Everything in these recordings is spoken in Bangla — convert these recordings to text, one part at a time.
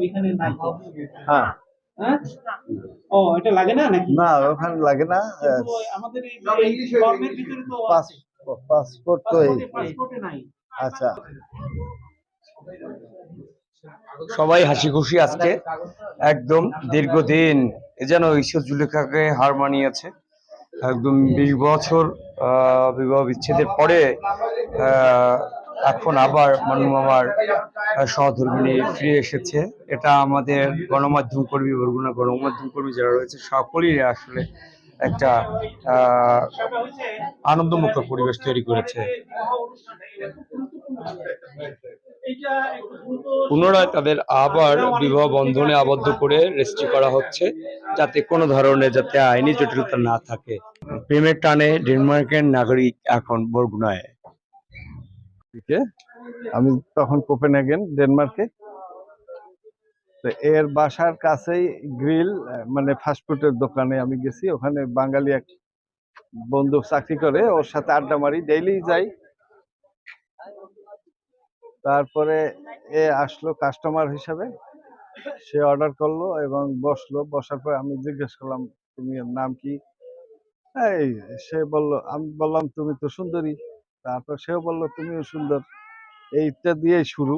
এখানে নাই। হ্যাঁ। হ্যাঁ? ও এটা লাগে না নাকি? না ওখানে লাগে না আমাদের এই ফর্মের ভিতরে তো পাসপোর্ট তো পাসপোর্টে পাসপোর্টে নাই। আচ্ছা। সবাই হাসি খুশি আজকে। একদম দীর্ঘদিন এ যেন ঈশ্বর জুলেখাকে হার মানিয়েছে। একদম বিশ বছর আহ, বিবাহ বিচ্ছেদের পরে আহ, এখন আবার মানু আমার সহধর্মিণী ফিরে এসেছে। এটা আমাদের গণমাধ্যম কর্মী বরগুনা গণমাধ্যম কর্মী যারা রয়েছে সকলেই আসলে একটা আহ, আনন্দমুখর পরিবেশ তৈরি করেছে। পুনরায় তাদের আবার বিবাহ বন্ধনে আবদ্ধ করে রেজিস্ট্রি করা হচ্ছে যাতে কোনো ধরনের যাতে আইনি জটিলতা না থাকে। প্রেমের টানে ডেনমার্কের নাগরিক এখন বরগুনায়। দিকে আমি তখন কোপেন কোপেনহেগেন ডেনমার্কে তো এর বাসার কাছেই গ্রিল মানে ফাস্টফুডের দোকানে আমি গেছি। ওখানে বাঙালি এক বন্ধু চাকরি করে, ওর সাথে আড্ডা মারি ডেইলি যাই। তারপরে এ আসলো কাস্টমার হিসাবে। সে অর্ডার করল এবং বসল। বসার পর আমি জিজ্ঞেস করলাম, তুমি নাম কি? এই, সে বলল, আমি বললাম তুমি তো সুন্দরী। তারপর সেও বলল, তুমিও সুন্দর। এইটা দিয়ে শুরু।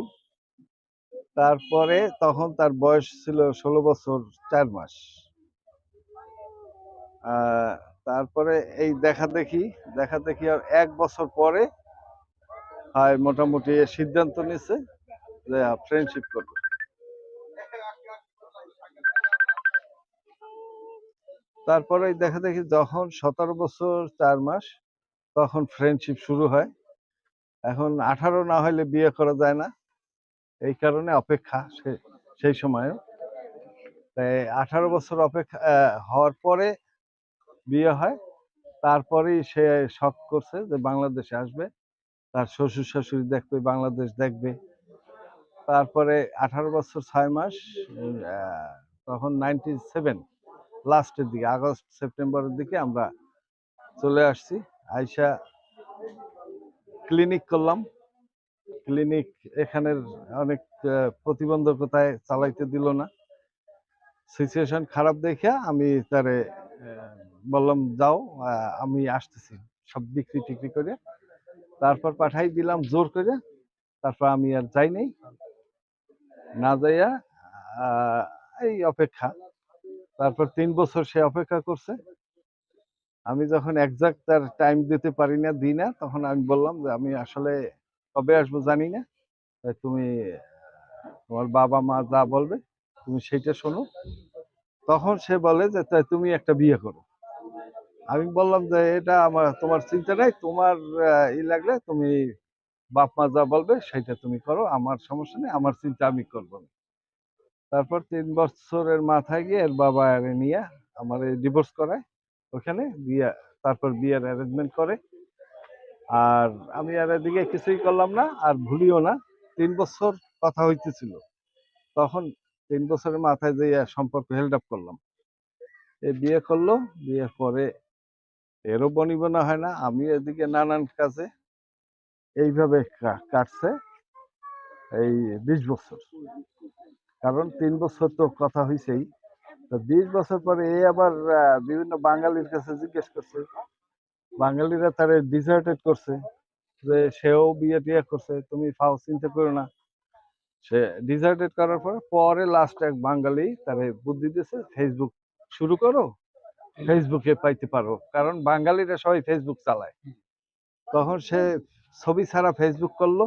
তারপরে তখন তার বয়স ছিল ষোলো বছর চার মাস। তারপরে এই দেখা দেখি দেখা দেখি আর এক বছর পরে হয় মোটামুটি সিদ্ধান্ত নিছে যে ফ্রেন্ডশিপ করবে। তারপরে দেখা দেখি যখন সতেরো বছর চার মাস তখন ফ্রেন্ডশিপ শুরু হয়। এখন আঠারো না হলে বিয়ে করা যায় না। এই কারণে অপেক্ষা সেই সময়ে তাই আঠারো বছর অপেক্ষা হওয়ার পরে বিয়ে হয়। তারপরেই সে শখ করছে যে বাংলাদেশে আসবে। তার শ্বশুর শাশুড়ি দেখবে, বাংলাদেশ দেখবে। তারপরে আঠারো বছর ছয় মাস তখন নাইনটি সেভেন লাস্টের দিকে, আগস্ট, সেপ্টেম্বরের দিকে আমরা চলে আসছি। আইসা ক্লিনিক করলাম। ক্লিনিক এখানের অনেক প্রতিবন্ধকতায় চালাইতে দিল না। সিচুয়েশন খারাপ দেখে আমি তারে বললাম, যাও আমি আসতেছি। সব বিক্রি টিক্রি করে তারপর পাঠাই দিলাম, জোর করে। তারপর আমি আর যাই নাই। না যাইয়া এই অপেক্ষা। তারপর তিন বছর সে অপেক্ষা করছে। আমি যখন একজাক্ট তার টাইম দিতে পারি না, দিই না, তখন আমি বললাম যে আমি আসলে কবে আসব জানি না। তুমি, তোমার বাবা মা যা বলবে, তুমি সেইটা শোনো। তখন সে বলে যে তুমি একটা বিয়ে করো। আমি বললাম যে, এটা আমার, তোমার চিন্তা নাই, তোমার ই লাগলে তুমি বাপ মা যা বলবে সেটা তুমি করো, আমার সমস্যা নেই, আমার চিন্তা আমি করব না। তারপর তিন বছরের মাথায় গিয়ে এর বাবা নিয়ে আমার ডিভোর্স করায়। ওখানে বিয়ে তারপর বিয়ের অ্যারেঞ্জমেন্ট করে। আর আমি আর এদিকে কিছুই করলাম না, আর ভুলিও না। তিন বছর কথা হইতেছিল। তখন তিন বছরের মাথায় যে সম্পর্ক হেল্ড আপ করলাম। এই বিয়ে করল বিয়ের পরে এরও বনিবনা হয় না, আমি এদিকে নানান কাজে এইভাবে কাটছে এই বিশ বছর। কারণ তিন বছর তো কথা হয়েছেই বিশ বছর পরে এ আবার বিভিন্ন বাঙালির কাছে জিজ্ঞেস করছে। বাঙালিরা তারে ডিজার্টেড করছে যে সেও বিয়ে টিয়ে করছে, তুমি ফাও চিন্তা করো না। সে ডিজার্টেড করার পর, পরে লাস্ট এক বাঙালি তারে বুদ্ধি দিয়েছে ফেসবুক শুরু করো ফেসবুকে পাইতে পারো। কারণ বাঙালিরা সবাই ফেসবুক চালায়। তখন সে ছবি ছাড়া ফেসবুক করল।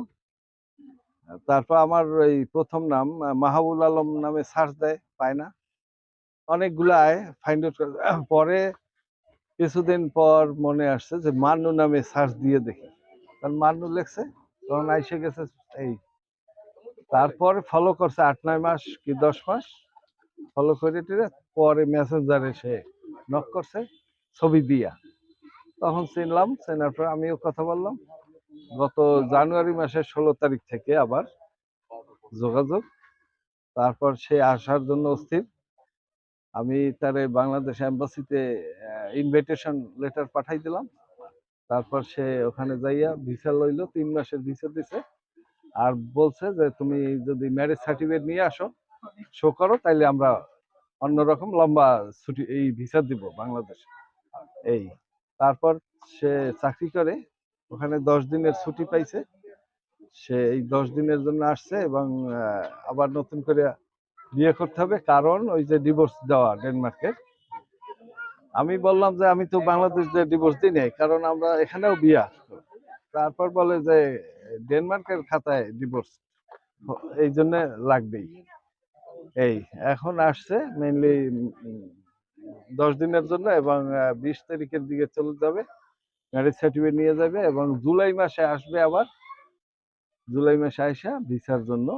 তারপর আমার ওই প্রথম নাম মাহবুল আলম নামে সার্চ দেয়, পায় না। অনেকগুলো আয় ফাইন্ড আউট পরে কিছুদিন পর মনে আসছে যে মান্নু নামে সার্চ দিয়ে দেখি। কারণ মান্নু লেখছে, তখন আইসে গেছে এই, তারপর ফলো করছে আট, নয় মাস কি দশ মাস? ফলো করে টেরে পরে মেসেঞ্জারে সে নক করছে, ছবি দিয়া। তখন চিনলাম, চেনার পর আমিও কথা বললাম। গত জানুয়ারি মাসের ষোলো তারিখ থেকে আবার যোগাযোগ। তারপর সে আসার জন্য অস্থির। আমি তারে বাংলাদেশ এম্বাসিতে ইনভিটেশন লেটার পাঠাই দিলাম। তারপর সে ওখানে যাইয়া ভিসা লইলো, তিন মাসের ভিসা দিছে। আর বলছে যে, তুমি যদি ম্যারেজ সার্টিফিকেট নিয়ে আসো শো করো, তাইলে আমরা অন্যরকম লম্বা ছুটি, এই ভিসা দিব বাংলাদেশে। এই, তারপর সে চাকরি করে, ওখানে দশ দিনের ছুটি পাইছে। সে এই দশ দিনের জন্য আসছে এবং আবার নতুন করে বিয়ে করতে হবে, কারণ ওই যে ডিভোর্স দেওয়া ডেনমার্কের আমি বললাম যে, আমি তো বাংলাদেশ যে ডিভোর্স দিই নাই, কারণ আমরা এখানেও বিয়া তারপর বলে যে ডেনমার্কের খাতায় ডিভোর্স এই জন্য লাগবেই। এই, এখন আসছে মেইনলি দশ দিনের জন্য এবং বিশ তারিখের দিকে চলে যাবে। ম্যারেজ সার্টিফিকেট নিয়ে যাবে এবং জুলাই মাসে আসবে আবার। জুলাই মাসে আইসা ভিসার জন্য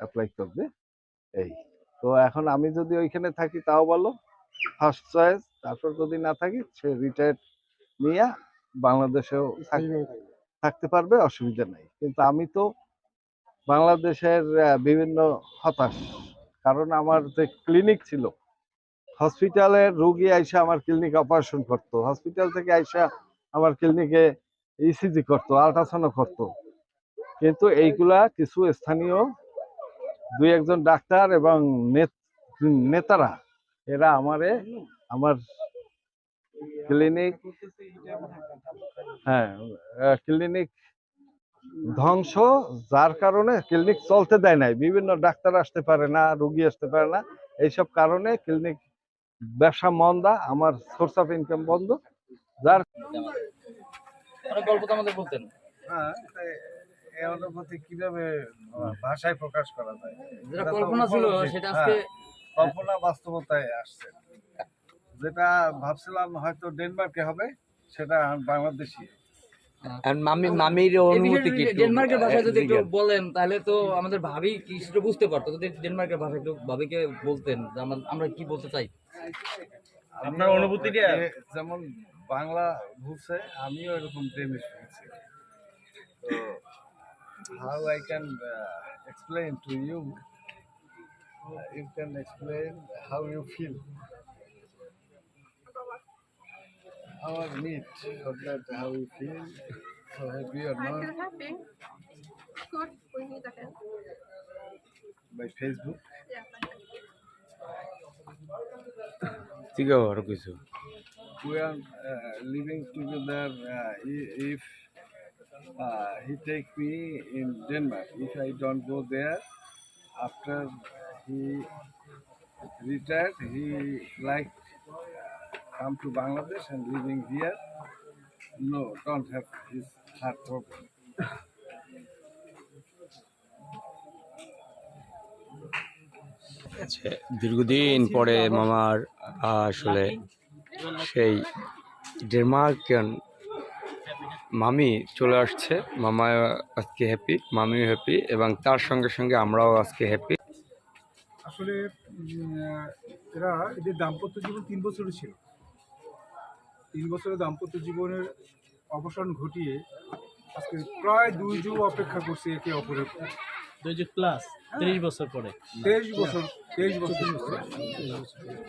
অ্যাপ্লাই করবে। এই। তো এখন আমি যদি ওইখানে থাকি তাও বলো ফার্স্ট চয়েস তারপর যদি না থাকি সে রিটায়ার নিয়ে বাংলাদেশেও থাক- থাকতে পারবে অসুবিধা নাই। কিন্তু আমি তো বাংলাদেশের বিভিন্ন হতাশ। কারণ আমার যে ক্লিনিক ছিল হসপিটালের রুগী আইসা আমার ক্লিনিক অপারেশন করতো। হসপিটাল থেকে আইসা আমার ক্লিনিকে ইসিজি করতো আল্ট্রাসাউন্ড করতো। কিন্তু এইগুলা কিছু স্থানীয় দুই একজন ডাক্তার এবং নেত- নেতারা এরা আমারে আমার ক্লিনিক হ্যাঁ ক্লিনিক ধ্বংস যার কারণে ক্লিনিক চলতে দেয় নাই। বিভিন্ন ডাক্তার আসতে পারে না রুগী আসতে পারে না। এইসব কারণে ক্লিনিক ব্যবসা মন্দা আমার সোর্স অফ ইনকাম বন্ধ। যার গল্প তো আমাদের বলতেন। হ্যাঁ এই অনুভূতি কীভাবে ভাষায় প্রকাশ করা যায়? যেটা তো কল্পনা ছিল সেটা আজকে হ্যাঁ, কল্পনা বাস্তবতায় আসছে। যেটা ভাবছিলাম হয়তো ডেনমার্কে হবে সেটা বাংলাদেশি মামি মামির অনুভূতি কি ডেনমার্কের ভাষায় যদি একটু বলেন তাহলে তো আমাদের ভাবি কি সেটা বুঝতে পারতো। যদি ডেনমার্কের ভাষায় একটু ভাবিকে বলতেন আমরা- আমরা কি বলতে চাই? আপনার অনুভূতিটা? যেমন বাংলা বুঝছে আমিও এরকম ডেনিশ বুঝছি তো how I can uh, explain to you. Uh, you can explain how you feel. Our meet or that how you feel. So happy or not? I feel happy. Good. We need a. By Facebook. Yeah. By Facebook. we are uh, living together uh, if. Uh, he take me in Denmark if I don't go there after he retired he like uh, come to Bangladesh and living here no don't have his heart problem আচ্ছা, দীর্ঘদিন পরে মামার আসলে সেই ডেনমার্কিয়ান মামি চলে আসছে। মামা আজকে হ্যাপি মামিও হ্যাপি এবং তার সঙ্গে সঙ্গে আমরাও আজকে হ্যাপি আসলে এরা এদের দাম্পত্য জীবন তিন বছরই ছিল। তিন বছরের দাম্পত্য জীবনের অবসান ঘটিয়ে আজকে প্রায় দুই যুগ অপেক্ষা করছে একে অপরের দুই যুগ প্লাস ত্রিশ বছর পরে। তেইশ বছর তেইশ বছর।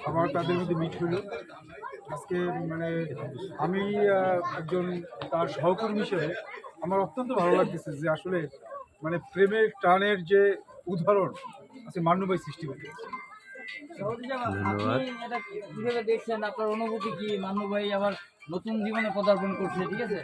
আবার তাদের মধ্যে মিট হলো। আজকে মানে আমি একজন তার সহকর্মী হিসেবে আমার অত্যন্ত ভালো লাগতেছে যে আসলে মানে প্রেমের টানের যে উদাহরণ আজকে মান্যবাই সৃষ্টি করতে ধন্যবাদ। কীভাবে দেখছেন? আপনার অনুভূতি কি? মান্যবাই ভাই আবার নতুন জীবনে পদার্পণ করছে ঠিক আছে?